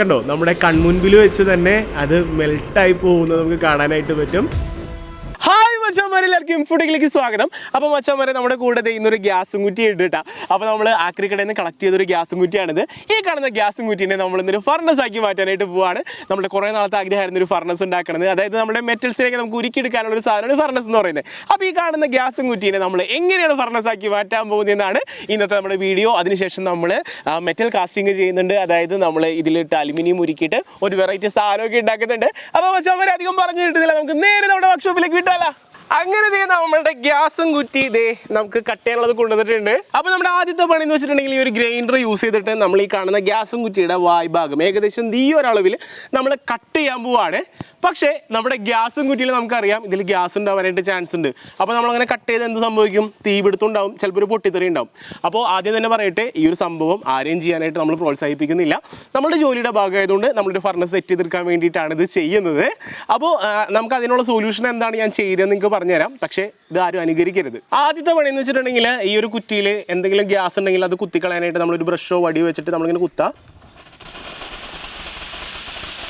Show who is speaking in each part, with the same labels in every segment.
Speaker 1: കണ്ടോ? നമ്മുടെ കൺമുൻപിൽ വെച്ച് തന്നെ അത് മെൽട്ടായി പോകുന്നത് നമുക്ക് കാണാനായിട്ട് പറ്റും. മച്ചാമാരെ എല്ലാവർക്കും ഫുഡിലേക്ക് സ്വാഗതം. അപ്പോൾ മച്ചാമാരെ നമ്മുടെ കൂടെ ഇന്നൊരു ഗ്യാസും കുറ്റി ഇട്ടിട്ടാ അപ്പൊ അപ്പോൾ നമ്മൾ ആക്രിക്കടയിൽ നിന്ന് കളക്ട് ചെയ്തൊരു ഗ്യാസും കുറ്റിയാണിത്. ഈ കാണുന്ന ഗ്യാസും കുറ്റീനെ നമ്മൾ ഇന്നൊരു ഫർണസ് ആക്കി മാറ്റാനായിട്ട് പോവാണ്. നമ്മുടെ കുറേ നാളത്തെ ആഗ്രഹമായിരുന്നു ഒരു ഫർണസ് ഉണ്ടാക്കണത്. അതായത് നമ്മുടെ മെറ്റൽസിലേക്ക് നമുക്ക് ഉരുക്കിയെടുക്കാനുള്ള ഒരു സാധനമാണ് ഫർണസ് എന്ന് പറയുന്നത്. അപ്പോൾ ഈ കാണുന്ന ഗ്യാസും കുറ്റീനെ നമ്മൾ എങ്ങനെയാണ് ഫർണസ് ആക്കി മാറ്റാൻ പോകുന്നതെന്നാണ് ഇന്നത്തെ നമ്മുടെ വീഡിയോ. അതിനുശേഷം നമ്മൾ മെറ്റൽ കാസ്റ്റിംഗ് ചെയ്യുന്നുണ്ട്. അതായത് നമ്മൾ ഇതിലിട്ട് അലുമിനിയം ഉരുക്കിയിട്ട് ഒരു വെറൈറ്റി സാധനമൊക്കെ ഉണ്ടാക്കുന്നുണ്ട്. അപ്പോൾ മച്ചാമാരെ അധികം പറഞ്ഞു കിട്ടുന്നില്ല നമുക്ക് നേരെ നമ്മുടെ വർക്ക്ഷോപ്പിലേക്ക് വിട്ടാലോ അങ്ങനെ ദേ നമ്മളുടെ ഗ്യാസും കുറ്റി ഇതേ നമുക്ക് കട്ട് ചെയ്യാനുള്ളത് കൊണ്ടുവന്നിട്ടുണ്ട്. അപ്പൊ നമ്മുടെ ആദ്യത്തെ പണി എന്ന് വെച്ചിട്ടുണ്ടെങ്കിൽ ഈ ഒരു ഗ്രൈൻഡർ യൂസ് ചെയ്തിട്ട് നമ്മൾ ഈ കാണുന്ന ഗ്യാസും കുറ്റിയുടെ വായ്ഭാഗം ഏകദേശം ഈ ഒരളവിൽ നമ്മൾ കട്ട് ചെയ്യാൻ പോവാണ്. പക്ഷേ നമ്മുടെ ഗ്യാസും കുറ്റിയിൽ നമുക്കറിയാം ഇതിൽ ഗ്യാസ് ഉണ്ടാവാനായിട്ട് ചാൻസ് ഉണ്ട്. അപ്പോൾ നമ്മളങ്ങനെ കട്ട് ചെയ്ത് എന്ത് സംഭവിക്കും? തീ പിടുത്തുണ്ടാവും ചിലപ്പോൾ ഒരു പൊട്ടിത്തെറി ഉണ്ടാവും. അപ്പോൾ ആദ്യം തന്നെ പറയട്ടെ ഈ ഒരു സംഭവം ആരെയും ചെയ്യാനായിട്ട് നമ്മൾ പ്രോത്സാഹിപ്പിക്കുന്നില്ല. നമ്മുടെ ജോലിയുടെ ഭാഗമായതുകൊണ്ട് നമ്മളൊരു ഫർണസ് സെറ്റ് ചെയ്തെടുക്കാൻ വേണ്ടിയിട്ടാണ് ഇത് ചെയ്യുന്നത്. അപ്പോൾ നമുക്ക് അതിനുള്ള സൊല്യൂഷൻ എന്താണ് ഞാൻ ചെയ്തതെന്ന് നിങ്ങൾക്ക് പറഞ്ഞുതരാം. പക്ഷേ ഇത് ആരും അനുകരിക്കരുത്. ആദ്യത്തെ പണി എന്ന് വെച്ചിട്ടുണ്ടെങ്കിൽ ഈ ഒരു കുറ്റിയിൽ എന്തെങ്കിലും ഗ്യാസ് ഉണ്ടെങ്കിൽ അത് കുത്തിക്കളയാനായിട്ട് നമ്മളൊരു ബ്രഷോ വടിയോ വെച്ചിട്ട് നമ്മളിങ്ങനെ കുത്താം.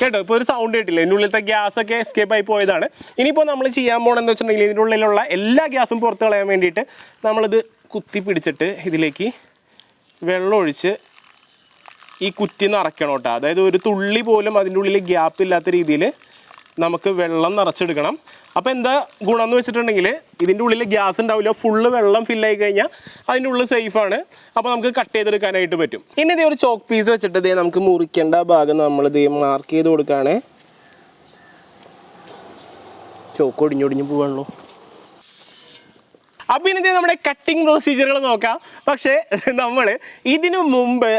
Speaker 1: കേട്ടോ? ഇപ്പോൾ ഒരു സൗണ്ട് കേട്ടില്ല? ഇതിന്റെ ഉള്ളിലത്തെ ഗ്യാസ് ഒക്കെ എസ്കേപ്പ് ആയി പോയതാണ്. ഇനിയിപ്പോൾ നമ്മൾ ചെയ്യാൻ പോകണമെന്ന് വെച്ചിട്ടുണ്ടെങ്കിൽ ഇതിന്റെ ഉള്ളിലുള്ള എല്ലാ ഗ്യാസും പുറത്ത് കളയാൻ വേണ്ടിയിട്ട് നമ്മളിത് കുത്തി പിടിച്ചിട്ട് ഇതിലേക്ക് വെള്ളം ഒഴിച്ച് ഈ കുറ്റി നിറയ്ക്കണം കേട്ടോ. അതായത് ഒരു തുള്ളി പോലും അതിന്റെ ഉള്ളിൽ ഗ്യാപ്പ് ഇല്ലാത്ത രീതിയിൽ നമുക്ക് വെള്ളം നിറച്ചെടുക്കണം. അപ്പോൾ എന്താ ഗുണം എന്ന് വെച്ചിട്ടുണ്ടെങ്കിൽ ഇതിന്റെ ഉള്ളിൽ ഗ്യാസ് ഉണ്ടാവില്ല. ഫുള്ള് വെള്ളം ഫില്ലായി കഴിഞ്ഞാൽ അതിന്റെ ഉള്ളിൽ സേഫാണ് അപ്പോൾ നമുക്ക് കട്ട് ചെയ്തെടുക്കാനായിട്ട് പറ്റും. ഇനി ഇതേ ഒരു ചോക്ക് പീസ് വെച്ചിട്ട് ഇതേ നമുക്ക് മുറിക്കേണ്ട ഭാഗം നമ്മൾ ഇതേ മാർക്ക് ചെയ്ത് കൊടുക്കുകയാണ് ചോക്ക് ഒടിഞ്ഞൊടിഞ്ഞ് പോവാണല്ലോ. അപ്പം ഇനി നമ്മുടെ കട്ടിങ് പ്രൊസീജിയറുകൾ നോക്കാം. പക്ഷേ നമ്മൾ ഇതിനു മുമ്പ്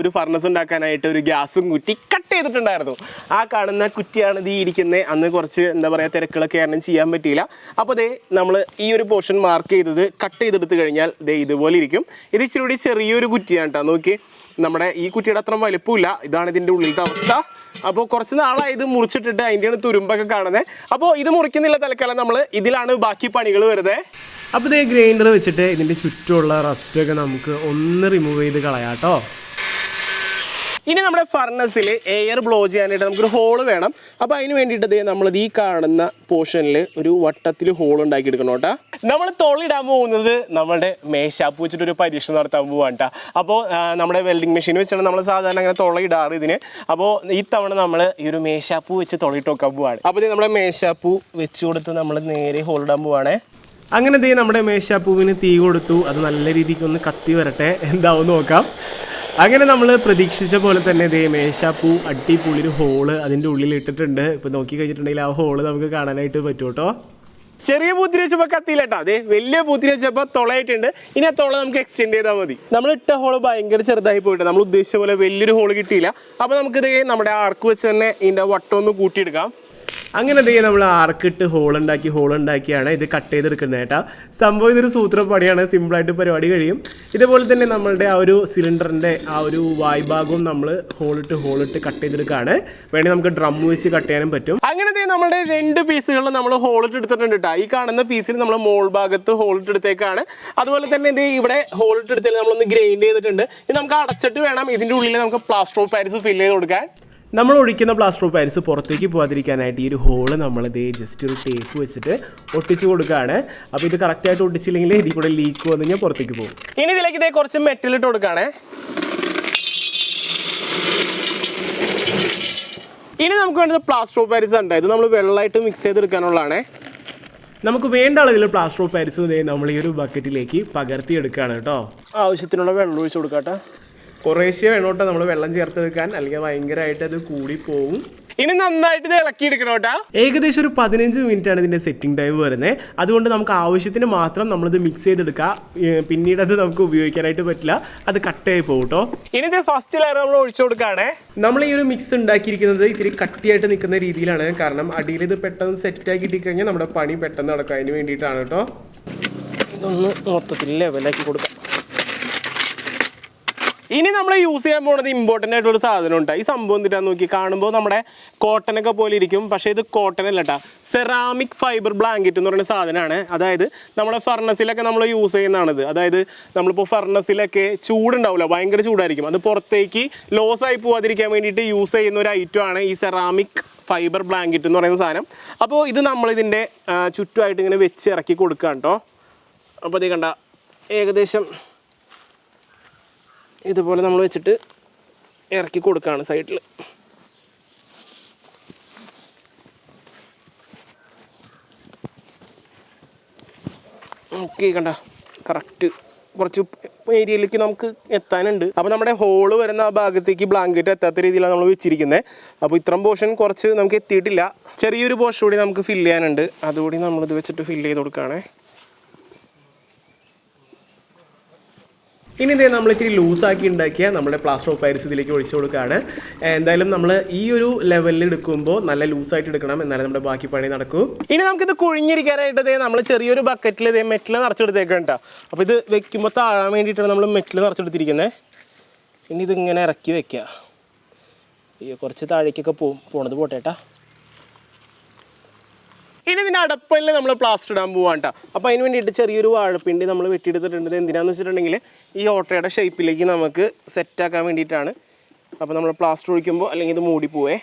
Speaker 1: ഒരു ഫർണസ് ഉണ്ടാക്കാനായിട്ട് ഒരു ഗ്യാസും കുറ്റി കട്ട് ചെയ്തിട്ടുണ്ടായിരുന്നു. ആ കാണുന്ന കുറ്റിയാണ് ഇത് ഇരിക്കുന്നത് അന്ന് കുറച്ച് എന്താ പറയുക തിരക്കുകളൊക്കെ കാരണം ചെയ്യാൻ പറ്റിയില്ല. അപ്പോൾ ദേ നമ്മൾ ഈ ഒരു പോർഷൻ മാർക്ക് ചെയ്തത് കട്ട് ചെയ്തെടുത്ത് കഴിഞ്ഞാൽ ദേ ഇതുപോലെ ഇരിക്കും. ഇത് ഇച്ചിരി കൂടി ചെറിയൊരു കുറ്റിയാണ് കേട്ടോ നോക്കി നമ്മുടെ ഈ കുറ്റിയുടെ അത്ര വലിപ്പമില്ല. ഇതാണ് ഇതിന്റെ ഉള്ളിലത്തെ അവസ്ഥ. അപ്പോൾ കുറച്ച് നാളായി ഇത് മുറിച്ചിട്ടിട്ട് അതിന്റെയാണ് തുരുമ്പൊക്കെ കാണുന്നത് അപ്പോൾ ഇത് മുറിക്കുന്നില്ല തൽക്കാലം നമ്മൾ ഇതിലാണ് ബാക്കി പണികൾ വരുന്നത് അപ്പോൾ ഇതേ ഗ്രൈൻഡർ വെച്ചിട്ട് ഇതിന്റെ ചുറ്റുമുള്ള റസ്റ്റൊക്കെ നമുക്ക് ഒന്ന് റിമൂവ് ചെയ്ത് കളയാട്ടോ. ഇനി നമ്മുടെ ഫർണസിൽ എയർ ബ്ലോ ചെയ്യാനായിട്ട് നമുക്കൊരു ഹോൾ വേണം. അപ്പോൾ അതിന് വേണ്ടിയിട്ട് ദേ നമ്മളിത് ഈ കാണുന്ന പോർഷനിൽ ഒരു വട്ടത്തിൽ ഹോൾ ഉണ്ടാക്കി എടുക്കണം കേട്ടോ. നമ്മൾ തൊള്ളിടാൻ പോകുന്നത് നമ്മുടെ മേശാപ്പ് വെച്ചിട്ട് ഒരു പരീക്ഷ നടത്താൻ പോവാണ് കേട്ടോ അപ്പോൾ നമ്മുടെ വെൽഡിംഗ് മെഷീൻ വെച്ചാണ് നമ്മൾ സാധാരണ അങ്ങനെ തൊള്ളയിടാറ് ഇതിന്. അപ്പോൾ ഈ തവണ നമ്മൾ ഈ ഒരു മേശാപ്പ് വെച്ച് തൊള്ളിട്ട് നോക്കാൻ പോവാണ്. അപ്പോൾ ഇത് നമ്മുടെ മേശാപ്പൂ വെച്ച് കൊടുത്ത് നമ്മൾ നേരെ ഹോൾ ഇടാൻ പോവാണേ. അങ്ങനെ ദേ നമ്മുടെ മേശാപ്പൂവിന് തീ കൊടുത്തു. അത് നല്ല രീതിക്ക് ഒന്ന് കത്തി വരട്ടെ. എന്താവും നോക്കാം. അങ്ങനെ നമ്മൾ പ്രതീക്ഷിച്ച പോലെ തന്നെ ഇതേ മേശാപ്പൂ അടിപൊളി ഒരു ഹോൾ അതിന്റെ ഉള്ളിൽ ഇട്ടിട്ടുണ്ട്. ഇപ്പൊ നോക്കി കഴിഞ്ഞിട്ടുണ്ടെങ്കിൽ ആ ഹോൾ നമുക്ക് കാണാനായിട്ട് പറ്റും കേട്ടോ ചെറിയ പൂത്തിരി വെച്ചപ്പോൾ കത്തിയില്ല കേട്ടോ അതെ വലിയ പൂത്തിരി വെച്ചപ്പോൾ തൊളയായിട്ടുണ്ട് ഇനി ആ തുള നമുക്ക് എക്സ്റ്റെൻഡ് ചെയ്താൽ മതി. നമ്മൾ ഇട്ട ഹോൾ ഭയങ്കര ചെറുതായി പോയിട്ട് നമ്മൾ ഉദ്ദേശിച്ച പോലെ വലിയൊരു ഹോൾ കിട്ടിയില്ല. അപ്പോൾ നമുക്കിത് നമ്മുടെ ആർക്ക് വെച്ച് തന്നെ ഇതിന്റെ വട്ടം ഒന്ന് കൂട്ടിയെടുക്കാം. അങ്ങനെ എന്തെങ്കിലും നമ്മൾ ആർക്കിട്ട് ഹോൾ ഉണ്ടാക്കി ഹോൾ ഉണ്ടാക്കിയാണ് ഇത് കട്ട് ചെയ്തെടുക്കുന്നത് കേട്ടോ. സംഭവം ഇതൊരു സൂത്രപ്പണിയാണ് സിമ്പിളായിട്ട് പരിപാടി കഴിയും. ഇതുപോലെ തന്നെ നമ്മളുടെ ആ ഒരു സിലിണ്ടറിന്റെ ആ ഒരു വായ്ഭാഗവും നമ്മൾ ഹോളിട്ട് ഹോളിട്ട് കട്ട് ചെയ്തെടുക്കുകയാണ് വേണമെങ്കിൽ നമുക്ക് ഡ്രം വെച്ച് കട്ട് ചെയ്യാനും പറ്റും. അങ്ങനെ അങ്ങനത്തെ നമ്മുടെ രണ്ട് പീസുകളിലും നമ്മൾ ഹോളിട്ട് എടുത്തിട്ടുണ്ട് കേട്ടോ. ഈ കാണുന്ന പീസിൽ നമ്മൾ മോൾ ഭാഗത്ത് ഹോളിട്ട് എടുത്തേക്കാണ്. അതുപോലെ തന്നെ ഇത് ഇവിടെ ഹോളിട്ട് എടുത്തതിൽ നമ്മളൊന്ന് ഗ്രൈൻഡ് ചെയ്തിട്ടുണ്ട്. ഇത് നമുക്ക് അടച്ചിട്ട് വേണം ഇതിന്റെ ഉള്ളിൽ നമുക്ക് പ്ലാസ്റ്റർ ഓഫ് പാരീസ് ഫില്ല് ചെയ്ത് കൊടുക്കാൻ. നമ്മൾ ഒഴിക്കുന്ന പ്ലാസ്റ്റർ ഓഫ് പാരിസ് പുറത്തേക്ക് പോകാതിരിക്കാനായിട്ട് ഈ ഒരു ഹോൾ നമ്മൾ ദേ ജസ്റ്റ് ഒരു ടേപ്പ് വെച്ചിട്ട് ഒട്ടിച്ച് കൊടുക്കുകയാണ്. അപ്പോൾ ഇത് കറക്റ്റായിട്ട് ഒട്ടിച്ചില്ലെങ്കിൽ ഇതിൽ കൂടെ ലീക്ക് വന്ന് കഴിഞ്ഞാൽ പുറത്തേക്ക് പോകും. ഇനി ഇതിലേക്ക് ഇതേ കുറച്ച് മെറ്റൽ ഇട്ട് കൊടുക്കുകയാണ്. ഇനി നമുക്ക് വേണ്ടത് പ്ലാസ്റ്റർ ഓഫ് പാരിസ് ഉണ്ട്. ഇത് നമ്മൾ വെള്ളമായിട്ട് മിക്സ് ചെയ്തെടുക്കാനുള്ളതാണ്. നമുക്ക് വേണ്ട അളവിൽ പ്ലാസ്റ്റർ ഓഫ് പാരിസ് നമ്മൾ ഈ ഒരു ബക്കറ്റിലേക്ക് പകർത്തി എടുക്കുകയാണ് കേട്ടോ. ആവശ്യത്തിനുള്ള വെള്ളം ഒഴിച്ച് കൊടുക്കാട്ടെ. കുറേശ്ശെ വേണം കേട്ടോ നമ്മൾ വെള്ളം ചേർത്ത് വെക്കാൻ. അല്ലെങ്കിൽ ഭയങ്കരമായിട്ട് അത് കൂടി പോകും ഇനി നന്നായിട്ട് ഇത് ഇളക്കി എടുക്കണം കേട്ടോ ഏകദേശം ഒരു പതിനഞ്ച് മിനിറ്റ് ആണ് ഇതിന്റെ സെറ്റിംഗ് ടൈം വരുന്നത് അതുകൊണ്ട് നമുക്ക് ആവശ്യത്തിന് മാത്രം നമ്മളിത് മിക്സ് ചെയ്തെടുക്കുക പിന്നീട് അത് നമുക്ക് ഉപയോഗിക്കാനായിട്ട് പറ്റില്ല. അത് കട്ട് പോകും കേട്ടോ ഇനി ഇത് ഫസ്റ്റ് ലെയർ നമ്മൾ ഒഴിച്ചു കൊടുക്കുകയാണേ നമ്മൾ ഈ ഒരു മിക്സ് ഉണ്ടാക്കിയിരിക്കുന്നത് ഇത്തിരി കട്ടിയായിട്ട് നിൽക്കുന്ന രീതിയിലാണ്. കാരണം അടിയിൽ ഇത് പെട്ടെന്ന് സെറ്റ് ആക്കി ഇട്ടിക്കഴിഞ്ഞാൽ നമ്മുടെ പണി പെട്ടെന്ന് നടക്കും. അതിന് വേണ്ടിയിട്ടാണ് കേട്ടോ ഇതൊന്ന് മൊത്തത്തിൽ ലെവലാക്കി കൊടുക്കാം. ഇനി നമ്മൾ യൂസ് ചെയ്യാൻ പോകുന്നത് ഇമ്പോർട്ടന്റ് ആയിട്ടുള്ള ഒരു സാധനം ഉണ്ട് ഈ സംഭവം എന്തിട്ടാന്ന് നോക്കി കാണുമ്പോൾ നമ്മുടെ കോട്ടനൊക്കെ പോലെ ഇരിക്കും. പക്ഷേ ഇത് കോട്ടൺ അല്ല കേട്ടോ സെറാമിക് ഫൈബർ ബ്ലാങ്കറ്റ് എന്ന് പറയുന്ന സാധനമാണ്. അതായത് നമ്മുടെ ഫർണസിലൊക്കെ നമ്മൾ യൂസ് ചെയ്യുന്നതാണിത്. അതായത് നമ്മളിപ്പോൾ ഫർണസിലൊക്കെ ചൂടുണ്ടാവില്ല ഭയങ്കര ചൂടായിരിക്കും. അത് പുറത്തേക്ക് ലോസ് ആയി പോവാതിരിക്കാൻ വേണ്ടിയിട്ട് യൂസ് ചെയ്യുന്ന ഒരു ഐറ്റം ആണ് ഈ സെറാമിക് ഫൈബർ ബ്ലാങ്കറ്റ് എന്ന് പറയുന്ന സാധനം. അപ്പോൾ ഇത് നമ്മളിതിന്റെ ചുറ്റുമായിട്ട് ഇങ്ങനെ വെച്ച് ഇറക്കി കൊടുക്കാം കേട്ടോ അപ്പോൾ ഇത് കണ്ട ഏകദേശം ഇതുപോലെ നമ്മൾ വെച്ചിട്ട് ഇറക്കി കൊടുക്കുകയാണ് സൈഡിൽ ഓക്കെ കണ്ട കറക്റ്റ് കുറച്ച് ഏരിയയിലേക്ക് നമുക്ക് എത്താനുണ്ട്. അപ്പോൾ നമ്മുടെ ഹോൾ വരുന്ന ആ ഭാഗത്തേക്ക് ബ്ലാങ്കറ്റ് എത്താത്ത രീതിയിലാണ് നമ്മൾ വെച്ചിരിക്കുന്നത് അപ്പോൾ ഇത്രയും പോർഷൻ കുറച്ച് നമുക്ക് എത്തിയിട്ടില്ല. ചെറിയൊരു പോർഷൻ കൂടി നമുക്ക് ഫില്ല് ചെയ്യാനുണ്ട്. അതുകൂടി നമ്മളിത് വെച്ചിട്ട് ഫില്ല് ചെയ്ത് കൊടുക്കുകയാണേ. ഇനി ഇതേ നമ്മൾ ഇത്തിരി ലൂസാക്കി ഉണ്ടാക്കിയ നമ്മുടെ പ്ലാസ്റ്റർ ഓഫ് പാരിസ് ഇതിലേക്ക് ഒഴിച്ചു കൊടുക്കുകയാണ്. എന്തായാലും നമ്മൾ ഈ ഒരു ലെവലിൽ എടുക്കുമ്പോൾ നല്ല ലൂസായിട്ട് എടുക്കണം. എന്നാലേ നമ്മുടെ ബാക്കി പണി നടക്കൂ. ഇനി നമുക്കിത് കുഴിഞ്ഞിരിക്കാനായിട്ട് ഇതേ നമ്മൾ ചെറിയൊരു ബക്കറ്റിൽ ഇതേ മെറ്റിൽ നിറച്ചെടുത്തേക്കാം കേട്ടോ അപ്പോൾ ഇത് വെക്കുമ്പോൾ താഴാൻ വേണ്ടിയിട്ടാണ് നമ്മൾ മെറ്റിൽ നിറച്ചെടുത്തിരിക്കുന്നത് ഇനി ഇതിങ്ങനെ ഇറക്കി വെക്കുക കുറച്ച് താഴേക്കൊക്കെ പോകും പോണത് പോട്ടേട്ടാ ഇനി ഇതിന്റെ അടപ്പലിൽ നമ്മൾ പ്ലാസ്റ്റർ ഇടാൻ പോവാണ് കേട്ടോ അപ്പോൾ അതിന് വേണ്ടിയിട്ട് ചെറിയൊരു വാഴപ്പിണ്ടി നമ്മൾ വെട്ടിയെടുത്തിട്ടുണ്ട്. എന്തിനാന്ന് വെച്ചിട്ടുണ്ടെങ്കിൽ ഈ ഓട്ടയുടെ ഷേപ്പിലേക്ക് നമുക്ക് സെറ്റാക്കാൻ വേണ്ടിയിട്ടാണ്. അപ്പോൾ നമ്മൾ പ്ലാസ്റ്റർ ഒഴിക്കുമ്പോൾ അല്ലെങ്കിൽ ഇത് മൂടി പോവേ.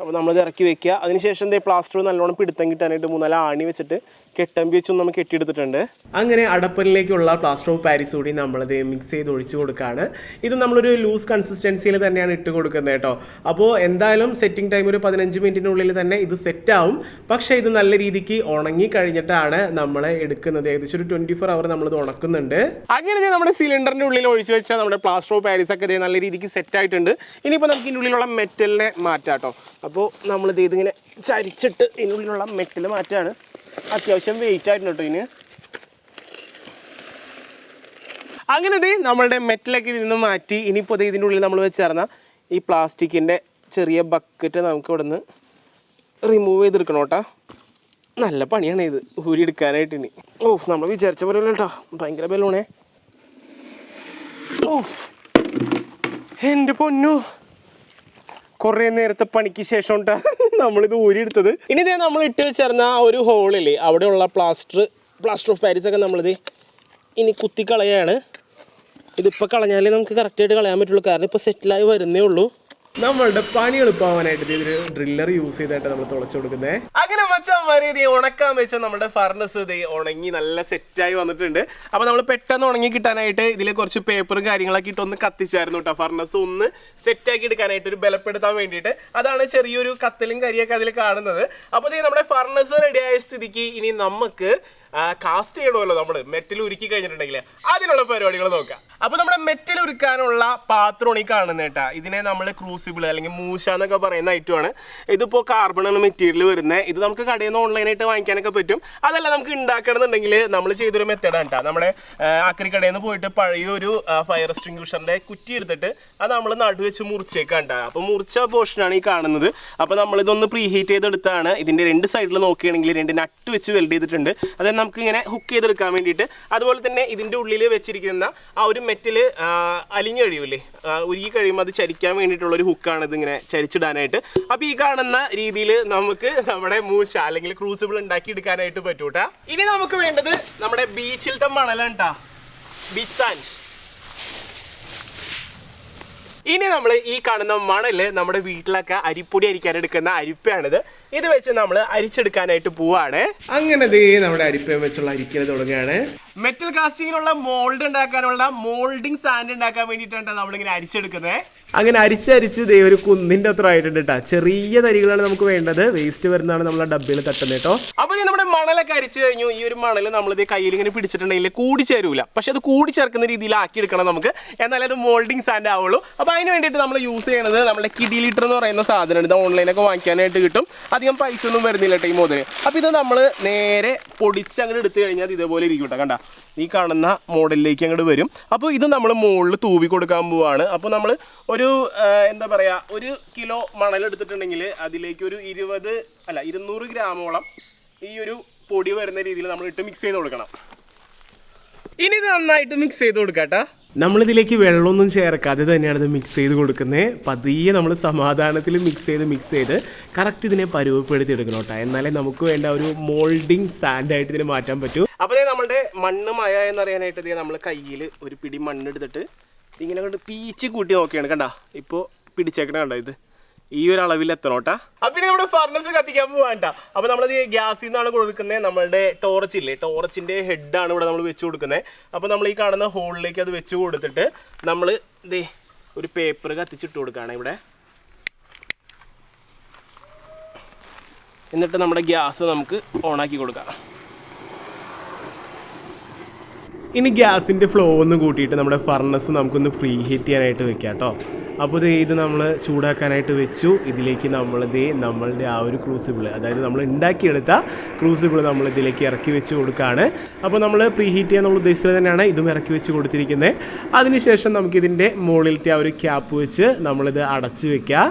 Speaker 1: അപ്പോൾ നമ്മളിത് ഇറക്കി വെക്കുക. അതിനുശേഷം ദേ പ്ലാസ്റ്റർ നല്ലോണം പിടുത്തം കിട്ടാനായിട്ട് മൂന്നാൽ ആണി വെച്ചിട്ട് കെട്ടമ്പി വെച്ചും നമുക്ക് കെട്ടിയെടുത്തിട്ടുണ്ട്. അങ്ങനെ അടപ്പലിലേക്കുള്ള പ്ലാസ്റ്റർ ഓഫ് പാരീസ് കൂടി നമ്മളത് മിക്സ് ചെയ്ത് ഒഴിച്ച് കൊടുക്കുകയാണ് ഇത് നമ്മളൊരു ലൂസ് കൺസിസ്റ്റൻസിയിൽ തന്നെയാണ് ഇട്ട് കൊടുക്കുന്നത് കേട്ടോ. അപ്പോൾ എന്തായാലും സെറ്റിംഗ് ടൈം ഒരു പതിനഞ്ച് മിനിറ്റിനുള്ളിൽ തന്നെ ഇത് സെറ്റ് ആവും. പക്ഷേ ഇത് നല്ല രീതിക്ക് ഉണങ്ങി കഴിഞ്ഞിട്ടാണ് നമ്മൾ എടുക്കുന്നത്. ഏകദേശം ഒരു ട്വന്റി ഫോർ അവർ നമ്മളിത് ഉണക്കുന്നുണ്ട്. അങ്ങനെ നമ്മുടെ സിലിണ്ടറിന്റെ ഉള്ളിൽ ഒഴിച്ചു വെച്ചാൽ നമ്മുടെ പ്ലാസ്റ്റർ ഓഫ് പാരീസ് ഒക്കെ നല്ല രീതിക്ക് സെറ്റ് ആയിട്ടുണ്ട്. ഇനിയിപ്പോൾ നമുക്ക് ഇതിന്റെ ഉള്ളിലുള്ള മെറ്റലിനെ മാറ്റാം കേട്ടോ. അപ്പോൾ നമ്മളിത് ഇതിങ്ങനെ ചരിച്ചിട്ട് ഇതിനുള്ളിലുള്ള മെറ്റൽ മാറ്റാണ്. അത്യാവശ്യം വെയിറ്റ് ആയിട്ടുണ്ട് കേട്ടോ ഇതിന്. അങ്ങനെ ഇത് നമ്മളുടെ മെറ്റലൊക്കെ ഇതിൽ നിന്ന് മാറ്റി ഇനിയിപ്പോൾ ഇത് ഇതിന്റെ ഉള്ളിൽ നമ്മൾ വെച്ചേർന്ന ഈ പ്ലാസ്റ്റിക്കിന്റെ ചെറിയ ബക്കറ്റ് നമുക്ക് ഇവിടെ നിന്ന് റിമൂവ് ചെയ്തെടുക്കണം കേട്ടോ. നല്ല പണിയാണ് ഇത് ഊരി എടുക്കാനായിട്ട് ഇനി. ഓ നമ്മൾ വിചാരിച്ച പോലെ കേട്ടോ. ഭയങ്കര ബലൂണേ. ഓ എന്റെ പൊന്നു. കുറേ നേരത്തെ പണിക്ക് ശേഷം നമ്മളിത് ഊരിയെടുത്തത്. ഇനി ഇതേ നമ്മൾ ഇട്ട് വെച്ചിരുന്ന ആ ഒരു ഹോളില്ലേ അവിടെയുള്ള പ്ലാസ്റ്റർ പ്ലാസ്റ്റർ ഓഫ് പാരീസ് ഒക്കെ നമ്മളിത് ഇനി കുത്തി കളയാണ്. ഇതിപ്പോൾ കളഞ്ഞാലേ നമുക്ക് കറക്റ്റായിട്ട് കളയാൻ പറ്റുള്ളൂ. കാരണം ഇപ്പോൾ സെറ്റിലായി വരുന്നേ ഉള്ളൂ. നമ്മളുടെ പണി എളുപ്പമാവാനായിട്ട് ഇതൊരു ഡ്രില്ലർ യൂസ് ചെയ്തായിട്ട് നമ്മൾ തുളച്ചു കൊടുക്കുന്നത് അങ്ങനെ മച്ചാൻ ഇത് ഉണക്കാൻ വെച്ച നമ്മുടെ ഫർണസ് ഇത് ഉണങ്ങി നല്ല സെറ്റായി വന്നിട്ടുണ്ട്. അപ്പോൾ നമ്മൾ പെട്ടെന്ന് ഉണങ്ങി കിട്ടാനായിട്ട് ഇതിൽ കുറച്ച് പേപ്പറും കാര്യങ്ങളൊക്കെ ഇട്ട് ഒന്ന് കത്തിച്ചായിരുന്നു കേട്ടോ ഫർണസ് ഒന്ന് സെറ്റാക്കി എടുക്കാനായിട്ട് ഒരു ബലപ്പെടുത്താൻ വേണ്ടിയിട്ട്. അതാണ് ചെറിയൊരു കത്തലും കരിയൊക്കെ അതിൽ കാണുന്നത്. അപ്പോൾ ഇത് നമ്മുടെ ഫർണസ് റെഡിയായ സ്ഥിതിക്ക് ഇനി നമുക്ക് കാസ്റ്റ് ചെയ്യണമല്ലോ നമ്മൾ മെറ്റൽ ഉരുക്കി കഴിഞ്ഞിട്ടുണ്ടെങ്കിൽ അതിനുള്ള പരിപാടികൾ നോക്കാം. അപ്പോൾ നമ്മുടെ മെറ്റൽ ഉരുക്കാനുള്ള പാത്രമാണ് ഈ കാണുന്നത് കേട്ടാ. ഇതിനെ നമ്മൾ ക്രൂസിബിൾ അല്ലെങ്കിൽ മൂശ എന്നൊക്കെ പറയുന്ന ഐറ്റമാണ് ഇതിപ്പോ കാർബൺ ആണ് മെറ്റീരിയൽ വരുന്നത് ഇത് നമുക്ക് കടയിൽ നിന്ന് ഓൺലൈനായിട്ട് വാങ്ങിക്കാനൊക്കെ പറ്റും. അതല്ല നമുക്ക് ഉണ്ടാക്കണമെന്നുണ്ടെങ്കിൽ നമ്മൾ ചെയ്തൊരു മെത്തേഡാണ് കേട്ടോ. നമ്മുടെ ആക്രി കടയിൽ നിന്ന് പോയിട്ട് പഴയൊരു ഫയർ എക്സ്റ്റിങ്ക്യൂഷറിന്റെ കുറ്റി എടുത്തിട്ട് അത് നമ്മൾ നടുവെച്ച് മുറിച്ചേക്കാം കേട്ടോ. അപ്പോൾ മുറിച്ച പോർഷനാണ് ഈ കാണുന്നത്. അപ്പോൾ നമ്മളിതൊന്ന് പ്രീഹീറ്റ് ചെയ്തെടുത്താണ്. ഇതിന്റെ രണ്ട് സൈഡിൽ നോക്കുകയാണെങ്കിൽ രണ്ട് നട്ട് വെച്ച് വെൽഡ് ചെയ്തിട്ടുണ്ട്. അത് നമുക്ക് ഇങ്ങനെ ഹുക്ക് ചെയ്തെടുക്കാൻ വേണ്ടിയിട്ട്. അതുപോലെ തന്നെ ഇതിന്റെ ഉള്ളിൽ വെച്ചിരിക്കുന്ന ആ ഒരു മെറ്റൽ അലിഞ്ഞു കഴിയൂലേ? ഉരുകി കഴിയുമ്പോൾ അത് ചരിക്കാൻ വേണ്ടിയിട്ടുള്ള ഒരു ഹുക്കാണ് ഇതിങ്ങനെ ചരിച്ചിടാനായിട്ട്. അപ്പോൾ ഈ കാണുന്ന രീതിയിൽ നമുക്ക് നമ്മുടെ മൂശ അല്ലെങ്കിൽ ക്രൂസിബിൾ ഉണ്ടാക്കി എടുക്കാനായിട്ട് പറ്റൂട്ടാ. ഇനി നമുക്ക് വേണ്ടത് നമ്മുടെ ബീച്ചിലത്തെ മണലാണ് കേട്ടാ ബീച്ച് സാൻഡ് ഇനി നമ്മൾ ഈ കാണുന്ന മണൽ നമ്മുടെ വീട്ടിലൊക്കെ അരിപ്പൊടി അരിക്കാൻ എടുക്കുന്ന അരിപ്പയാണിത്. ഇത് വെച്ച് നമ്മൾ അരിച്ചെടുക്കാനായിട്ട് പോവാണ്. അങ്ങനെ ദേ നമ്മുടെ അരിപ്പ വെച്ചുള്ള അരിക്കൽ തുടങ്ങുകയാണ്. മെറ്റൽ കാസ്റ്റിങ്ങിനുള്ള മോൾഡ് ഉണ്ടാക്കാനുള്ള മോൾഡിംഗ് സാൻഡ് ഉണ്ടാക്കാൻ വേണ്ടിയിട്ടാണ് നമ്മളിങ്ങനെ അരിച്ചെടുക്കുന്നത് അങ്ങനെ അരിച്ചരിച്ച് ദേ ഒരു കുന്നിന്റെ അത്ര ആയിട്ടുണ്ട് കേട്ടോ ചെറിയ തരികളാണ് നമുക്ക് വേണ്ടത്. വേസ്റ്റ് വരുന്നതാണ് നമ്മളെ ഡബ്ബയിൽ തട്ടുന്നത് കേട്ടോ അപ്പൊ ഞാൻ നമ്മുടെ മണലൊക്കെ അരിച്ചു കഴിഞ്ഞു. ഈ ഒരു മണൽ നമ്മൾ ഇത് കയ്യിൽ ഇങ്ങനെ പിടിച്ചിട്ടുണ്ടെങ്കിൽ കൂടി ചേരൂല. പക്ഷെ അത് കൂടി ചേർക്കുന്ന രീതിയിൽ ആക്കി എടുക്കണം നമുക്ക്. എന്നാലേ അത് മോൾഡിംഗ് സാൻഡ് ആവുള്ളൂ. അപ്പൊ അതിന് വേണ്ടിയിട്ട് നമ്മൾ യൂസ് ചെയ്യണത് നമ്മുടെ കിഡി ലിറ്റർ എന്ന് പറയുന്ന സാധനമാണ്. ഇത് ഓൺലൈനൊക്കെ വാങ്ങിക്കാനായിട്ട് കിട്ടും. അധികം പൈസ ഒന്നും വരുന്നില്ല കേട്ടോ ഈ മോതിന് അപ്പൊ ഇത് നമ്മൾ നേരെ പൊടിച്ച് അങ്ങനെ എടുത്തു കഴിഞ്ഞാൽ ഇതേപോലെ ഇരിക്കും കേട്ടോ കണ്ട? ഈ കാണുന്ന മോഡലിലേക്ക് അങ്ങോട്ട് വരും. അപ്പോൾ ഇത് നമ്മൾ മുകളിൽ തൂവി കൊടുക്കാൻ പോവാണ്. അപ്പോൾ നമ്മൾ ഒരു എന്താ പറയുക ഒരു കിലോ മണൽ എടുത്തിട്ടുണ്ടെങ്കിൽ അതിലേക്ക് ഒരു ഇരുപത് അല്ല ഇരുന്നൂറ് ഗ്രാമോളം ഈ ഒരു പൊടി വരുന്ന രീതിയിൽ നമ്മൾ ഇട്ട് മിക്സ് ചെയ്ത് കൊടുക്കണം. ഇനി ഇത് നന്നായിട്ട് മിക്സ് ചെയ്ത് കൊടുക്കാട്ടാ. നമ്മളിതിലേക്ക് വെള്ളമൊന്നും ചേർക്കാതെ തന്നെയാണ് ഇത് മിക്സ് ചെയ്ത് കൊടുക്കുന്നത് പതിയെ നമ്മൾ സമാധാനത്തിൽ മിക്സ് ചെയ്ത് മിക്സ് ചെയ്ത് കറക്റ്റ് ഇതിനെ പരുവപ്പെടുത്തി എടുക്കണം കേട്ടോ. എന്നാലേ നമുക്ക് വേണ്ട ഒരു മോൾഡിങ് സാൻഡായിട്ട് ഇതിനെ മാറ്റാൻ പറ്റൂ. അപ്പോൾ നമ്മളുടെ മണ്ണ് മയ എന്നറിയാനായിട്ട് ഇത് നമ്മൾ കയ്യിൽ ഒരു പിടി മണ്ണെടുത്തിട്ട് ഇങ്ങനെ കൊണ്ട് പീച്ച് കൂട്ടി നോക്കിയാണ് കണ്ട. ഇപ്പോൾ പിടിച്ചേക്കണ കണ്ടോ ഇത്? ഈ ഒരു അളവിൽ എത്തണം കേട്ടാ അപ്പൊ പിന്നെ നമ്മുടെ ഫർണസ് കത്തിക്കാൻ പോവാണ്ട. അപ്പൊ നമ്മൾ ഗ്യാസിൽ നിന്നാണ് കൊടുക്കുന്നത് നമ്മളുടെ ടോർച്ച് ഇല്ലേ? ടോർച്ചിന്റെ ഹെഡ് ആണ് ഇവിടെ നമ്മൾ വെച്ച് കൊടുക്കുന്നത് അപ്പൊ നമ്മൾ ഈ കാണുന്ന ഹോളിലേക്ക് അത് വെച്ച് കൊടുത്തിട്ട് നമ്മൾ ദേ ഒരു പേപ്പർ കത്തിച്ചിട്ട് കൊടുക്കുകയാണ് ഇവിടെ. എന്നിട്ട് നമ്മുടെ ഗ്യാസ് നമുക്ക് ഓണാക്കി കൊടുക്കാം. ഇനി ഗ്യാസിന്റെ ഫ്ലോ ഒന്ന് കൂട്ടിയിട്ട് നമ്മുടെ ഫർണസ് നമുക്കൊന്ന് ഫ്രീ ഹീറ്റ് ചെയ്യാനായിട്ട് വെക്കാം കേട്ടോ അപ്പോൾ ഇത് ഇത് നമ്മൾ ചൂടാക്കാനായിട്ട് വെച്ചു. ഇതിലേക്ക് നമ്മൾ ദേ നമ്മളുടെ ആ ഒരു ക്രൂസിബിൾ അതായത് നമ്മൾ ഉണ്ടാക്കിയെടുത്ത ക്രൂസിബിൾ നമ്മൾ ഇതിലേക്ക് ഇറക്കി വെച്ച് കൊടുക്കുകയാണ് അപ്പോൾ നമ്മൾ പ്രീ ഹീറ്റ് ചെയ്യാൻ നമ്മൾ ഉദ്ദേശിച്ചത് തന്നെയാണ് ഇതും ഇറക്കി വെച്ച് കൊടുത്തിരിക്കുന്നത് അതിനുശേഷം നമുക്കിതിന്റെ മുകളിലത്തെ ആ ഒരു ക്യാപ്പ് വെച്ച് നമ്മളിത് അടച്ചു വെക്കുക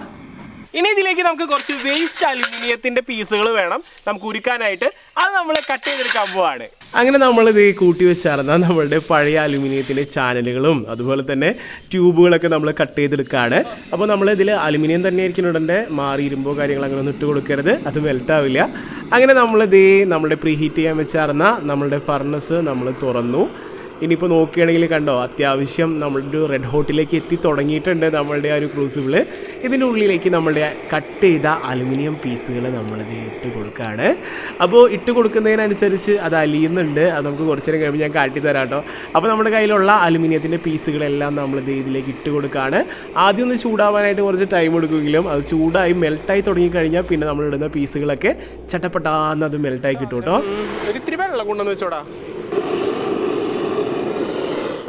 Speaker 1: ഇനി ഇതിലേക്ക് നമുക്ക് കുറച്ച് വേസ്റ്റ് അലുമിനിയത്തിന്റെ പീസുകൾ വേണം. നമുക്ക് ഉരുക്കാനായിട്ട്. അത് നമ്മൾ കട്ട് ചെയ്തെടുക്കാൻ പോവാണ്. അങ്ങനെ നമ്മൾ ഇത് കൂട്ടി വെച്ചാർന്ന നമ്മളുടെ പഴയ അലുമിനിയത്തിന്റെ ചാനലുകളും അതുപോലെ തന്നെ ട്യൂബുകളൊക്കെ നമ്മൾ കട്ട് ചെയ്തെടുക്കുകയാണ് അപ്പോൾ നമ്മൾ ഇതിൽ അലുമിനിയം തന്നെ ആയിരിക്കും ഉടന്റെ മാറി ഇരുമ്പോ കാര്യങ്ങൾ അങ്ങനെ ഒന്നും ഇട്ട് കൊടുക്കരുത്. അത് മെൽറ്റ് ആവില്ല. അങ്ങനെ നമ്മളിത് നമ്മുടെ പ്രീഹീറ്റ് ചെയ്യാൻ വെച്ചാർന്ന നമ്മളുടെ ഫർണസ് നമ്മൾ തുറന്നു. ഇനിയിപ്പോൾ നോക്കുകയാണെങ്കിൽ കണ്ടോ അത്യാവശ്യം നമ്മളുടെ ഒരു റെഡ് ഹോട്ടിലേക്ക് എത്തി തുടങ്ങിയിട്ടുണ്ട് നമ്മളുടെ ആ ഒരു ക്രൂസിബിൾ ഇതിന്റെ ഉള്ളിലേക്ക് നമ്മളുടെ കട്ട് ചെയ്ത അലുമിനിയം പീസുകൾ നമ്മളിത് ഇട്ട് കൊടുക്കുകയാണ്. അപ്പോൾ ഇട്ട് കൊടുക്കുന്നതിനനുസരിച്ച് അത് അലിയുന്നുണ്ട്. അത് നമുക്ക് കുറച്ച് നേരം കഴിയുമ്പോൾ ഞാൻ കാട്ടിത്തരാം കേട്ടോ. അപ്പോൾ നമ്മുടെ കയ്യിലുള്ള അലുമിനിയത്തിന്റെ പീസുകളെല്ലാം നമ്മളിത് ഇതിലേക്ക് ഇട്ട് കൊടുക്കുകയാണ്. ആദ്യം ഒന്ന് ചൂടാവാനായിട്ട് കുറച്ച് ടൈം എടുക്കുമെങ്കിലും അത് ചൂടായി മെൽട്ടായി തുടങ്ങിക്കഴിഞ്ഞാൽ പിന്നെ നമ്മളിടുന്ന പീസുകളൊക്കെ ചട്ടപ്പെട്ടാന്ന് അത് മെൽട്ടായി കിട്ടും കേട്ടോ. ഒരിത്തിരി വെള്ളം കൊണ്ടുവന്ന് വെച്ചോടാ.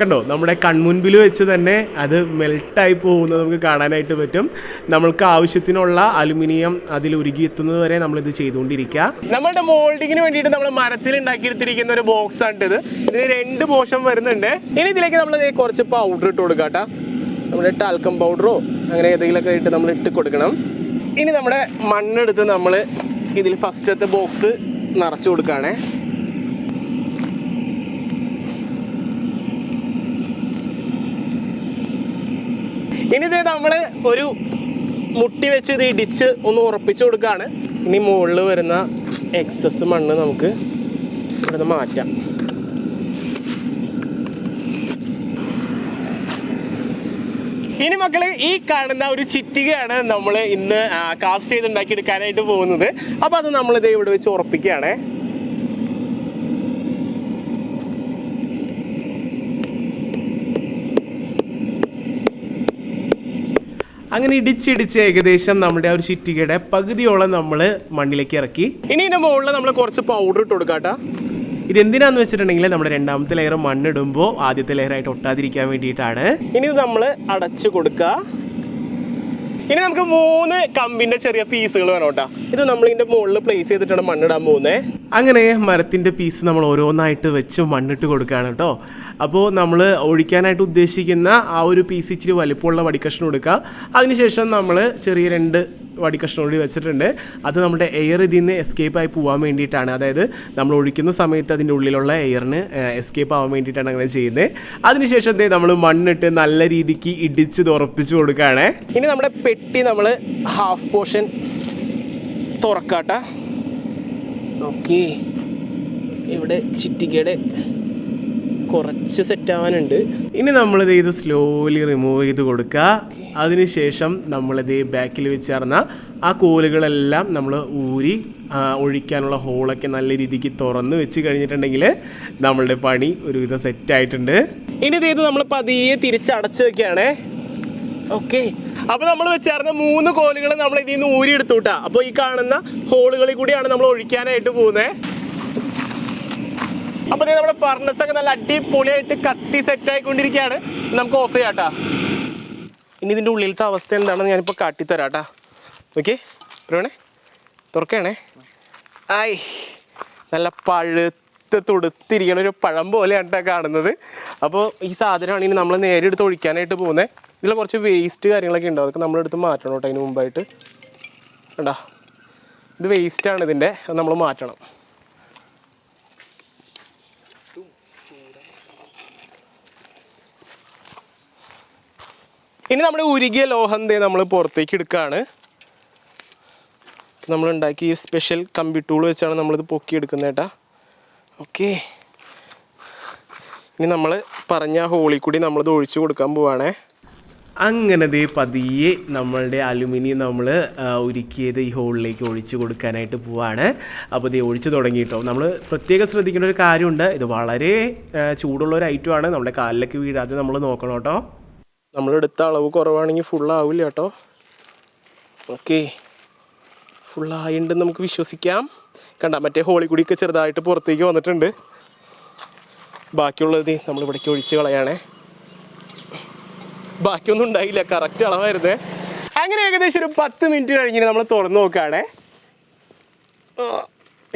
Speaker 1: കണ്ടോ നമ്മുടെ കൺമുൻപിൽ വെച്ച് തന്നെ അത് മെൽട്ടായി പോകുന്നത് നമുക്ക് കാണാനായിട്ട് പറ്റും. നമ്മൾക്ക് ആവശ്യത്തിനുള്ള അലുമിനിയം അതിൽ ഉരുകി എത്തുന്നത് വരെ നമ്മളിത് ചെയ്തുകൊണ്ടിരിക്കുക നമ്മുടെ മോൾഡിങ്ങിന് വേണ്ടിയിട്ട് നമ്മൾ മരത്തിൽ ഉണ്ടാക്കിയെടുത്തിരിക്കുന്ന ഒരു ബോക്സ് ആണ് ഇത്. ഇത് രണ്ട് പോഷം വരുന്നുണ്ട്. ഇനി ഇതിലേക്ക് നമ്മൾ കുറച്ച് പൗഡർ ഇട്ട് കൊടുക്കാം കേട്ടോ നമ്മുടെ ടാൽക്കം പൗഡറോ അങ്ങനെ ഏതെങ്കിലുമൊക്കെ ഇട്ട് നമ്മൾ ഇട്ട് കൊടുക്കണം. ഇനി നമ്മുടെ മണ്ണെടുത്ത് നമ്മൾ ഇതിൽ ഫസ്റ്റത്തെ ബോക്സ് നിറച്ചു കൊടുക്കുകയാണേ ഇനി ഇതേ നമ്മൾ ഒരു മുട്ടി വെച്ച് ഇത് ഇടിച്ച് ഒന്ന് ഉറപ്പിച്ചു കൊടുക്കുകയാണ് ഇനി മുകളിൽ വരുന്ന എക്സസ് മണ്ണ് നമുക്ക് ഇവിടുന്ന് മാറ്റാം. ഇനി മക്കളെ ഈ കാണുന്ന ഒരു ചിറ്റികയാണ് നമ്മൾ ഇന്ന് കാസ്റ്റ് ചെയ്ത് ഉണ്ടാക്കി എടുക്കാനായിട്ട് പോകുന്നത്. അപ്പോൾ അത് നമ്മളിത് ഇവിടെ വെച്ച് ഉറപ്പിക്കുകയാണേ. അങ്ങനെ ഇടിച്ചിടിച്ച് ഏകദേശം നമ്മുടെ ആ ഒരു ചിറ്റികയുടെ പകുതിയോളം നമ്മൾ മണ്ണിലേക്ക് ഇറക്കി. ഇനി ഇതിന്റെ മുകളിൽ നമ്മൾ കുറച്ച് പൗഡർ ഇട്ട് കൊടുക്കാട്ടാ ഇതെന്തിനാന്ന് വെച്ചിട്ടുണ്ടെങ്കിൽ നമ്മുടെ രണ്ടാമത്തെ ലെയർ മണ്ണിടുമ്പോൾ ആദ്യത്തെ ലെയറായിട്ട് ഒട്ടാതിരിക്കാൻ വേണ്ടിയിട്ടാണ്. ഇനി ഇത് നമ്മൾ അടച്ചു കൊടുക്കുക. ഇനി നമുക്ക് മൂന്ന് കമ്പിന്റെ ചെറിയ പീസുകൾ വേണം കേട്ടോ. ഇത് നമ്മൾ ഇതിന്റെ മുകളിൽ പ്ലേസ് ചെയ്തിട്ടാണ് മണ്ണിടാൻ പോകുന്നത് അങ്ങനെ മരത്തിന്റെ പീസ് നമ്മൾ ഓരോന്നായിട്ട് വെച്ച് മണ്ണിട്ട് കൊടുക്കുകയാണ് കേട്ടോ. അപ്പോൾ നമ്മൾ ഒഴിക്കാനായിട്ട് ഉദ്ദേശിക്കുന്ന ആ ഒരു പീസ് ഇച്ചിരി വലിപ്പമുള്ള വടിക്കഷ്ണം കൊടുക്കുക അതിനുശേഷം നമ്മൾ ചെറിയ രണ്ട് വടിക്കഷ്ണം കൂടി വെച്ചിട്ടുണ്ട്. അത് നമ്മുടെ എയർ ഇതിൽ നിന്ന് എസ്കേപ്പ് ആയി പോകാൻ വേണ്ടിയിട്ടാണ്. അതായത് നമ്മൾ ഒഴിക്കുന്ന സമയത്ത് അതിന്റെ ഉള്ളിലുള്ള എയറിന് എസ്കേപ്പ് ആവാൻ വേണ്ടിയിട്ടാണ് അങ്ങനെ ചെയ്യുന്നത്. അതിനുശേഷം നമ്മൾ മണ്ണിട്ട് നല്ല രീതിക്ക് ഇടിച്ച് തുറപ്പിച്ച് കൊടുക്കുകയാണ്. ഇനി നമ്മുടെ പെട്ടി നമ്മൾ ഹാഫ് പോർഷൻ തുറക്കാട്ട. ഓക്കേ ഇവിടെ ചിറ്റികയുടെ കുറച്ച് സെറ്റ് ആവാനുണ്ട്. ഇനി നമ്മളിത് ഇത് സ്ലോലി റിമൂവ് ചെയ്ത് കൊടുക്കുക അതിനുശേഷം നമ്മളിത് ബാക്കിൽ വെച്ചേർന്ന ആ കോലുകളെല്ലാം നമ്മൾ ഊരി ഒഴിക്കാനുള്ള ഹോളൊക്കെ നല്ല രീതിക്ക് തുറന്ന് വെച്ച് കഴിഞ്ഞിട്ടുണ്ടെങ്കിൽ നമ്മളുടെ പണി ഒരുവിധം സെറ്റ് ആയിട്ടുണ്ട്. ഇനി ഇത് നമ്മൾ പതിയെ തിരിച്ചടച്ച് വെക്കുകയാണേ ഓക്കെ അപ്പൊ നമ്മൾ വെച്ചായിരുന്ന മൂന്ന് കോലുകൾ നമ്മൾ ഇതിൽ നിന്ന് ഊരി എടുത്തുട്ടാ അപ്പൊ ഈ കാണുന്ന ഹോളുകളിൽ കൂടിയാണ് നമ്മൾ ഒഴിക്കാനായിട്ട് പോകുന്നത് അപ്പൊ ദേ നമ്മുടെ ഫർണസ് ഒക്കെ നല്ല അടിപൊളിയായിട്ട് കത്തി സെറ്റ് ആയിക്കൊണ്ടിരിക്കുകയാണ്. നമുക്ക് ഓഫ് ചെയ്യാട്ടാ ഇനി ഇതിന്റെ ഉള്ളിലത്തെ അവസ്ഥ എന്താണെന്ന് ഞാനിപ്പോ കാട്ടിത്തരാട്ടാ ഓക്കെ പ്രണേ തുറക്കണേ. ആയി നല്ല പഴുത്ത് തുടുത്തിരിക്കണ ഒരു പഴം പോലെയാണ് കേട്ടോ കാണുന്നത്. അപ്പോൾ ഈ സാധനമാണ് ഇനി നമ്മൾ നേരെ എടുത്ത് ഒഴിക്കാനായിട്ട് പോകുന്നത് ഇതിൽ കുറച്ച് വേസ്റ്റ് കാര്യങ്ങളൊക്കെ ഉണ്ടോ? അതൊക്കെ നമ്മളെടുത്ത് മാറ്റണം കേട്ടോ അതിന് മുമ്പായിട്ട്. കണ്ടാ? ഇത് വേസ്റ്റാണ് ഇതിന്റെ നമ്മൾ മാറ്റണം. ഇനി നമ്മൾ ഉരുകിയ ലോഹം ദേ നമ്മൾ പുറത്തേക്ക് എടുക്കുകയാണ് നമ്മൾ ഉണ്ടാക്കിയ ഈ സ്പെഷ്യൽ കമ്പി ടൂൾ വെച്ചാണ് നമ്മളിത് പൊക്കിയെടുക്കുന്നത് കേട്ടാ. ഓക്കെ ഇനി നമ്മൾ പറഞ്ഞ ഹോളി കൂടി നമ്മളിത് ഒഴിച്ചു കൊടുക്കാൻ പോവാണേ. അങ്ങനെ ദേ പതിയെ നമ്മളുടെ അലുമിനിയം നമ്മൾ ഉരുക്കിയത് ഈ ഹോളിലേക്ക് ഒഴിച്ച് കൊടുക്കാനായിട്ട് പോവാണ്. അപ്പോൾ ഇത് ഒഴിച്ച് തുടങ്ങിയിട്ടോ. നമ്മൾ പ്രത്യേകം ശ്രദ്ധിക്കേണ്ട ഒരു കാര്യമുണ്ട്. ഇത് വളരെ ചൂടുള്ള ഒരു ഐറ്റമാണ് നമ്മുടെ കാലിലേക്ക് വീഴാതെ നമ്മൾ നോക്കണം കേട്ടോ. നമ്മളെടുത്ത അളവ് കുറവാണെങ്കിൽ ഫുള്ളാവില്ല കേട്ടോ. ഓക്കെ ഫുള്ളായിണ്ടെന്ന് നമുക്ക് വിശ്വസിക്കാം. കണ്ട മറ്റേ ഹോളി കൂടിയൊക്കെ ചെറുതായിട്ട് പുറത്തേക്ക് വന്നിട്ടുണ്ട്. ബാക്കിയുള്ളത് നമ്മൾ ഇവിടേക്ക് ഒഴിച്ച് കളയാണേ. ബാക്കിയൊന്നും ഉണ്ടായില്ല കറക്റ്റ് അളവായിരുന്നേ. അങ്ങനെ ഏകദേശം ഒരു പത്ത് മിനിറ്റ് കഴിഞ്ഞ് നമ്മൾ തുറന്നു നോക്കുകയാണേ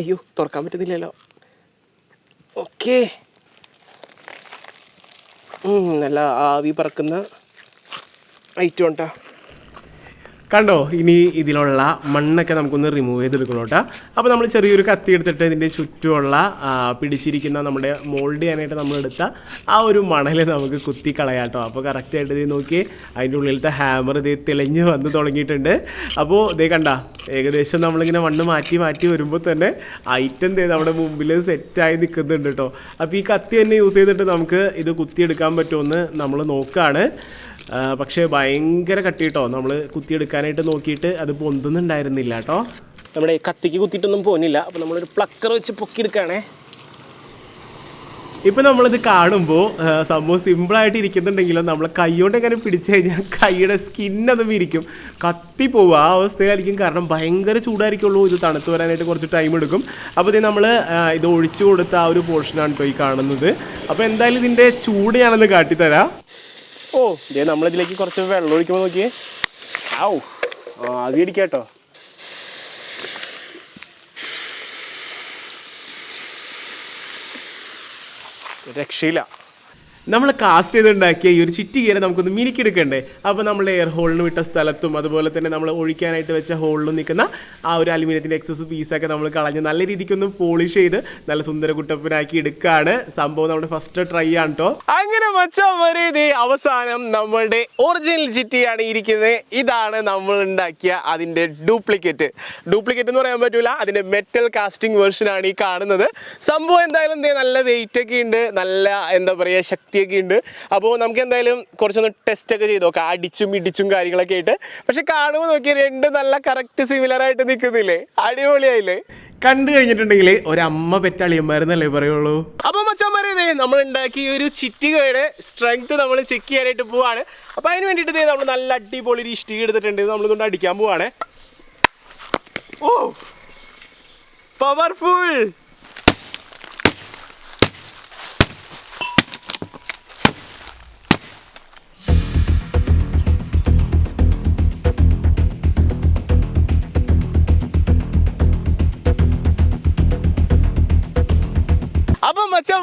Speaker 1: അയ്യോ തുറക്കാൻ പറ്റുന്നില്ലല്ലോ. ഓക്കെ നല്ല ആവി പറക്കുന്ന ഐറ്റം ഉണ്ടാ കണ്ടോ ഇനി ഇതിലുള്ള മണ്ണൊക്കെ നമുക്കൊന്ന് റിമൂവ് ചെയ്തെടുക്കണം കേട്ടോ. അപ്പോൾ നമ്മൾ ചെറിയൊരു കത്തി എടുത്തിട്ട് ഇതിന്റെ ചുറ്റുമുള്ള പിടിച്ചിരിക്കുന്ന നമ്മുടെ മോൾഡ് ചെയ്യാനായിട്ട് നമ്മൾ എടുത്ത ആ ഒരു മണൽ നമുക്ക് കുത്തി കളയാം കേട്ടോ. അപ്പോൾ കറക്റ്റായിട്ട് ഇത് നോക്കി അതിന്റെ ഉള്ളിലത്തെ ഹാമർ ഇത് തെളിഞ്ഞ് വന്ന് തുടങ്ങിയിട്ടുണ്ട്. അപ്പോൾ ഇതേ കണ്ട ഏകദേശം നമ്മളിങ്ങനെ മണ്ണ് മാറ്റി മാറ്റി വരുമ്പോൾ തന്നെ ഐറ്റം ദേ നമ്മുടെ മുമ്പിൽ സെറ്റായി നിൽക്കുന്നുണ്ട് കേട്ടോ. അപ്പോൾ ഈ കത്തി തന്നെ യൂസ് ചെയ്തിട്ട് നമുക്ക് ഇത് കുത്തിയെടുക്കാൻ പറ്റുമെന്ന് നമ്മൾ നോക്കുകയാണ് പക്ഷേ ഭയങ്കര കട്ടിട്ടോ. നമ്മൾ കുത്തിയെടുക്കാനായിട്ട് നോക്കിയിട്ട് അത് പൊന്തുന്നുണ്ടായിരുന്നില്ല കേട്ടോ. നമ്മുടെ കത്തിക്ക് കുത്തിയിട്ടൊന്നും പോകുന്നില്ല അപ്പോൾ നമ്മളൊരു പ്ലക്കർ വെച്ച് പൊക്കിയെടുക്കുകയാണേ ഇപ്പം നമ്മളിത് കാണുമ്പോൾ സംഭവം സിമ്പിളായിട്ട് ഇരിക്കുന്നുണ്ടെങ്കിലും നമ്മൾ കൈകൊണ്ട് എങ്ങനെ പിടിച്ചു കഴിഞ്ഞാൽ കൈയുടെ സ്കിന്നത് വിരിക്കും. കത്തി പോവുക ആ അവസ്ഥയായിരിക്കും കാരണം ഭയങ്കര ചൂടായിരിക്കുള്ളൂ. ഇത് തണുത്ത് വരാനായിട്ട് കുറച്ച് ടൈം എടുക്കും. അപ്പോൾ ഇത് നമ്മൾ ഇത് ഒഴിച്ചു കൊടുത്ത ആ ഒരു പോർഷനാണ് കേട്ടോ ഈ കാണുന്നത്. അപ്പോൾ എന്തായാലും ഇതിന്റെ ചൂട് ഞാനൊന്ന് കാട്ടിത്തരാം. ഓ ഇതേ നമ്മളിതിലേക്ക് കുറച്ച് വെള്ളം ഒഴിക്കുമ്പോൾ നോക്കിയേ. ഔ ആ ആവി അടിക്കാട്ടോ രക്ഷയില്ല. നമ്മൾ കാസ്റ്റ് ചെയ്തുണ്ടാക്കിയ ഈ ഒരു ചിറ്റി കയറി നമുക്കൊന്ന് മിനിക്കെടുക്കണ്ടേ അപ്പോൾ നമ്മൾ എയർ ഹോളിന് വിട്ട സ്ഥലത്തും അതുപോലെ തന്നെ നമ്മൾ ഒഴിക്കാനായിട്ട് വെച്ച ഹോളിലും നിൽക്കുന്ന ആ ഒരു അലുമിനിയത്തിന്റെ എക്സസ് പീസൊക്കെ നമ്മൾ കളഞ്ഞ് നല്ല രീതിക്കൊന്ന് പോളിഷ് ചെയ്ത് നല്ല സുന്ദര കുട്ടപ്പനാക്കി എടുക്കുകയാണ് സംഭവം നമ്മുടെ ഫസ്റ്റ് ട്രൈ ആണ് കേട്ടോ അങ്ങനെ മച്ചാൻ അവസാനം നമ്മളുടെ ഒറിജിനൽ ചിറ്റിയാണ് ഇരിക്കുന്നത്. ഇതാണ് നമ്മൾ ഉണ്ടാക്കിയ അതിന്റെ ഡ്യൂപ്ലിക്കേറ്റ് ഡ്യൂപ്ലിക്കേറ്റ് എന്ന് പറയാൻ പറ്റൂല അതിന്റെ മെറ്റൽ കാസ്റ്റിംഗ് വേർഷനാണ് ഈ കാണുന്നത്. സംഭവം എന്തായാലും നല്ല വെയിറ്റ് ഒക്കെ ഉണ്ട്. നല്ല എന്താ പറയുക ശക്തിയൊക്കെ ഉണ്ട് അപ്പോൾ നമുക്ക് എന്തായാലും കുറച്ചൊന്ന് ടെസ്റ്റ് ഒക്കെ ചെയ്ത് നോക്കാം. അടിച്ചും ഇടിച്ചും കാര്യങ്ങളൊക്കെ ആയിട്ട്. പക്ഷെ കാണുമ്പോൾ നോക്കിയാൽ രണ്ട് നല്ല കറക്റ്റ് സിമിലർ ആയിട്ട് നിൽക്കുന്നില്ലേ അടിപൊളിയായില്ലേ? കണ്ടു കഴിഞ്ഞിട്ടുണ്ടെങ്കിൽ ഒരമ്മ പെറ്റാളിയന്മാരെന്നല്ലേ പറയുള്ളൂ. അപ്പൊ മച്ചന്മാരെ നമ്മൾ ഉണ്ടാക്കിയ ഒരു ചിറ്റികയുടെ സ്ട്രെങ്ത് നമ്മൾ ചെക്ക് ചെയ്യാനായിട്ട് പോവാണ്. അപ്പൊ അതിന് വേണ്ടിയിട്ട് നമ്മൾ നല്ല അടിപൊളി ഒരു ഇഷ്ടിക എടുത്തിട്ടുണ്ട്. നമ്മൾ കൊണ്ട് അടിക്കാൻ പോവാണ്. ഓ! പവർഫുൾ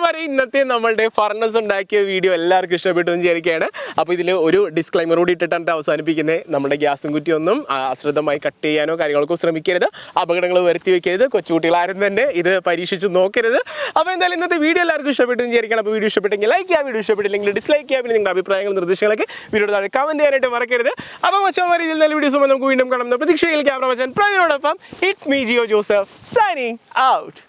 Speaker 1: അപ്പം ഇന്നത്തെ നമ്മളുടെ ഫർണസ് ഉണ്ടാക്കിയ വീഡിയോ എല്ലാവർക്കും ഇഷ്ടപ്പെട്ടു വിചാരിക്കുകയാണ്. അപ്പോൾ ഇതിൽ ഒരു ഡിസ്ക്ലൈമർ കൂടി ഇട്ടിട്ടാണ് അവസാനിപ്പിക്കുന്നത്. നമ്മുടെ ഗ്യാസും കുറ്റിയൊന്നും അശ്രദ്ധമായി കട്ട് ചെയ്യാനോ കാര്യങ്ങൾക്കോ ശ്രമിക്കരുത്. അപകടങ്ങൾ വരുത്തി വെക്കരുത്. കൊച്ചുകുട്ടികളാരും തന്നെ ഇത് പരീക്ഷിച്ച് നോക്കരുത്. അപ്പോൾ എന്തായാലും ഇന്നത്തെ വീഡിയോ എല്ലാവർക്കും ഇഷ്ടപ്പെട്ടു വിചാരിക്കണം അപ്പോൾ വീഡിയോ ഇഷ്ടപ്പെട്ടെങ്കിൽ ലൈക്ക് ചെയ്യുക വീഡിയോ ഇഷ്ടപ്പെട്ടില്ലെങ്കിൽ ഡിസ്ലൈക്ക് ചെയ്യുക പിന്നെ നിങ്ങളുടെ അഭിപ്രായങ്ങളും നിർദ്ദേശങ്ങളൊക്കെ വീഡിയോ താഴെ കമന്റ് ചെയ്യാനായിട്ട് മറക്കരുത്. അപ്പോൾ മച്ചാന്മാരെ ഇതിൽ നല്ല വീഡിയോസ് നമുക്ക് വീണ്ടും കാണുന്ന പ്രതീക്ഷയിൽ ക്യാമറ മച്ചാൻ പ്രവീണോടൊപ്പം. It's me Jio Joseph signing out